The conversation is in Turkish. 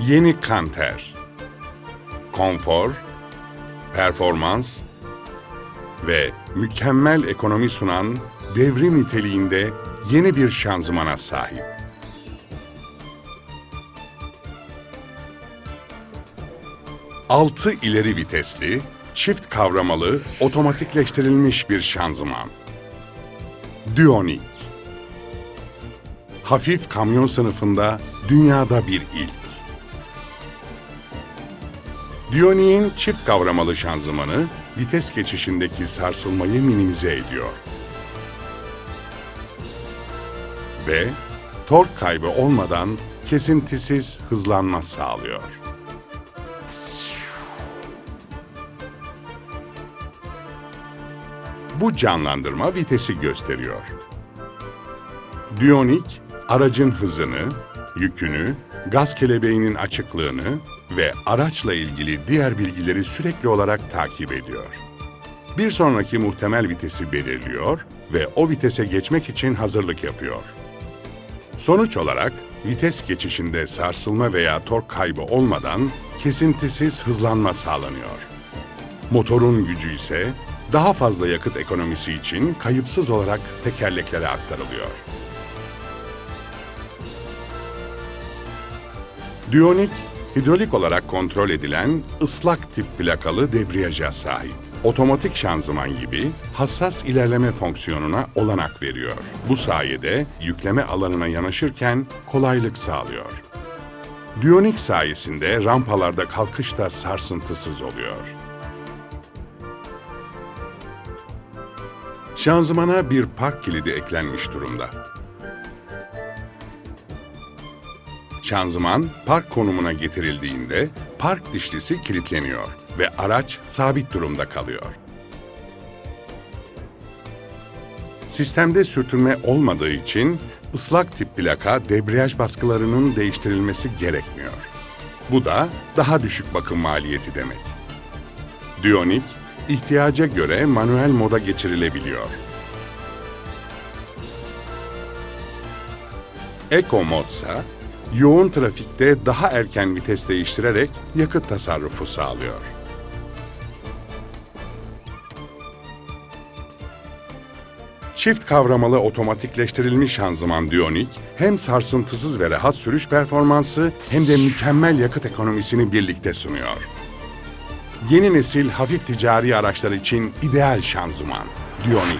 Yeni Kanter. Konfor, performans ve mükemmel ekonomi sunan devrim niteliğinde yeni bir şanzımana sahip. Altı ileri vitesli, çift kavramalı, otomatikleştirilmiş bir şanzıman. Dionic. Hafif kamyon sınıfında dünyada bir ilk. Dionic'in çift kavramalı şanzımanı vites geçişindeki sarsılmayı minimize ediyor. Ve tork kaybı olmadan kesintisiz hızlanma sağlıyor. Bu canlandırma vitesi gösteriyor. Dionic, aracın hızını, yükünü, gaz kelebeğinin açıklığını ve araçla ilgili diğer bilgileri sürekli olarak takip ediyor. Bir sonraki muhtemel vitesi belirliyor ve o vitese geçmek için hazırlık yapıyor. Sonuç olarak vites geçişinde sarsılma veya tork kaybı olmadan kesintisiz hızlanma sağlanıyor. Motorun gücü ise daha fazla yakıt ekonomisi için kayıpsız olarak tekerleklere aktarılıyor. Dionic, hidrolik olarak kontrol edilen ıslak tip plakalı debriyaja sahip. Otomatik şanzıman gibi hassas ilerleme fonksiyonuna olanak veriyor. Bu sayede yükleme alanına yanaşırken kolaylık sağlıyor. Dionic sayesinde rampalarda kalkış da sarsıntısız oluyor. Şanzımana bir park kilidi eklenmiş durumda. Şanzıman park konumuna getirildiğinde park dişlisi kilitleniyor ve araç sabit durumda kalıyor. Sistemde sürtünme olmadığı için ıslak tip plaka debriyaj baskılarının değiştirilmesi gerekmiyor. Bu da daha düşük bakım maliyeti demek. Dionic, ihtiyaca göre manuel moda geçirilebiliyor. Eco Modsa, yoğun trafikte daha erken vites değiştirerek yakıt tasarrufu sağlıyor. Çift kavramalı otomatikleştirilmiş şanzıman Dionic, hem sarsıntısız ve rahat sürüş performansı hem de mükemmel yakıt ekonomisini birlikte sunuyor. Yeni nesil hafif ticari araçlar için ideal şanzıman Dionic.